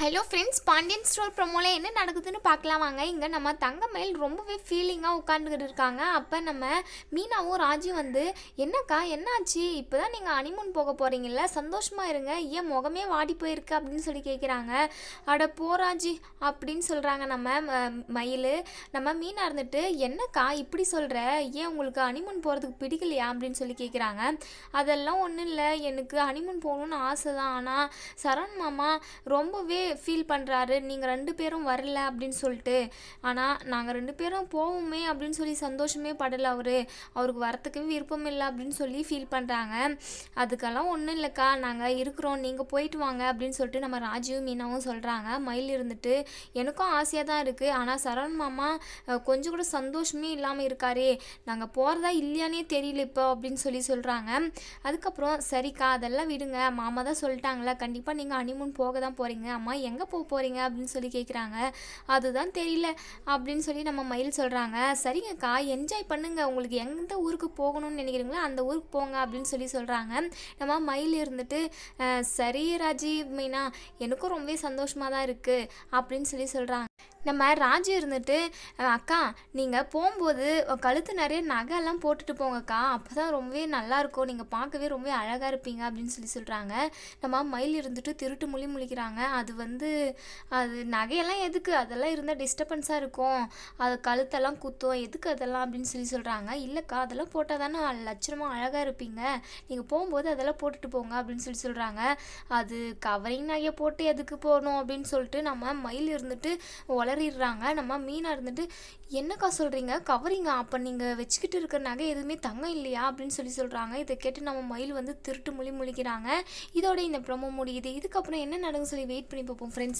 Hello friends Pandian store ப்ரொமோவில் என்ன நடக்குதுன்னு பார்க்கலாம் வாங்க. இங்கே நம்ம தங்கமயில் ரொம்பவே ஃபீலிங்காக உட்காந்துக்கிட்டு இருக்காங்க. அப்போ நம்ம மீனாவும் ராஜி வந்து என்னக்கா என்னாச்சு? இப்போ தான் நீங்கள் அனிமூன் போக போகிறீங்கள சந்தோஷமாக இருங்க. ஏன் முகமே வாடி போயிருக்கு? அப்படின்னு சொல்லி கேட்குறாங்க அட போராஜி அப்படின்னு சொல்கிறாங்க நம்ம ம- மயில். நம்ம மீனாக இருந்துட்டு என்னக்கா இப்படி சொல்கிற ஏன் உங்களுக்கு அனிமூன் போகிறதுக்கு பிடிக்கலையா? அப்படின்னு சொல்லி கேட்குறாங்க அதெல்லாம் ஒன்றும் இல்லை. எனக்கு அனிமூன் போகணுன்னு ஆசை தான் ஆனால் சரண் மாமா ரொம்பவே ஃபீல் பண்ணுறாரு நீங்கள் ரெண்டு பேரும் வரல அப்படின்னு சொல்லிட்டு ஆனால் நாங்கள் ரெண்டு பேரும் போவோமே அப்படின்னு சொல்லி சந்தோஷமே படலை அவர். அவருக்கு வரத்துக்கு விருப்பம் இல்லை அப்படின்னு சொல்லி ஃபீல் பண்ணுறாங்க அதுக்கெல்லாம் ஒன்றும் இல்லைக்கா நாங்கள் இருக்கிறோம் நீங்கள் போயிட்டு வாங்க அப்படின்னு சொல்லிட்டு நம்ம ராஜீவ் மீனாவும் சொல்கிறாங்க மயில் இருந்துட்டு எனக்கும் ஆசையாக தான் இருக்குது ஆனால் சரவண் மாமா கொஞ்சம் கூட சந்தோஷமே இல்லாமல் இருக்காரே. நாங்கள் போகிறதா இல்லையானே தெரியல இப்போ அப்படின்னு சொல்லி சொல்கிறாங்க அதுக்கப்புறம் சரிக்கா அதெல்லாம் விடுங்க. மாமா தான் சொல்லிட்டாங்களே கண்டிப்பாக நீங்கள் ஹனிமூன் போக தான் போகிறீங்க அம்மா எங்கே போக போகிறீங்க அப்படின்னு சொல்லி கேட்குறாங்க அதுதான் தெரியல அப்படின்னு சொல்லி நம்ம மயில் சொல்கிறாங்க சரிங்கக்கா என்ஜாய் பண்ணுங்க. உங்களுக்கு எந்த ஊருக்கு போகணும்னு நினைக்கிறீங்களோ அந்த ஊருக்கு போங்க அப்படின்னு சொல்லி சொல்கிறாங்க நம்ம மயில் இருந்துட்டு சரி ராஜீவ் மீனா எனக்கும் ரொம்பவே சந்தோஷமாக தான் இருக்குது அப்படின்னு சொல்லி சொல்கிறாங்க நம்ம ராஜு இருந்துட்டு அக்கா நீங்கள் போகும்போது கழுத்து நிறைய நகைலாம் போட்டுட்டு போங்கக்கா. அப்போ தான் ரொம்பவே நல்லா இருக்கும். நீங்கள் பார்க்கவே ரொம்பவே அழகாக இருப்பீங்க அப்படின்னு சொல்லி சொல்கிறாங்க நம்ம மயில் இருந்துட்டு திருட்டு மொழி முழிக்கிறாங்க. அது வந்து வந்து அது நகையெல்லாம் எதுக்கு? அதெல்லாம் இருந்தால் டிஸ்டர்பன்ஸாக இருக்கும். அது கழுத்தெல்லாம் குத்தும். எதுக்கு அதெல்லாம் அப்படின்னு சொல்லி சொல்கிறாங்க இல்லைக்கா அதெல்லாம் போட்டால் தானே லட்சணமாக அழகாக இருப்பீங்க. நீங்கள் போகும்போது அதெல்லாம் போட்டுட்டு போங்க அப்படின்னு சொல்லி சொல்கிறாங்க அது கவரிங் நகையை போட்டு எதுக்கு போகணும் அப்படின்னு சொல்லிட்டு நம்ம மயில் இருந்துட்டு உளறிடுறாங்க. நம்ம மீனாக இருந்துட்டு என்னக்கா சொல்கிறீங்க கவரிங்கா அப்போ நீங்கள் வச்சுக்கிட்டு இருக்கிற நகை எதுவுமே தங்கம் இல்லையா? அப்படின்னு சொல்லி சொல்கிறாங்க இதை கேட்டு நம்ம மயில் வந்து திருட்டு மொழி முழிக்கிறாங்க. இதோட இந்த ப்ரமோ முடியுது. இதுக்கப்புறம் என்ன நடக்கும் சொல்லி வெயிட் பண்ணி பார்ப்போம் ஃப்ரெண்ட்ஸ்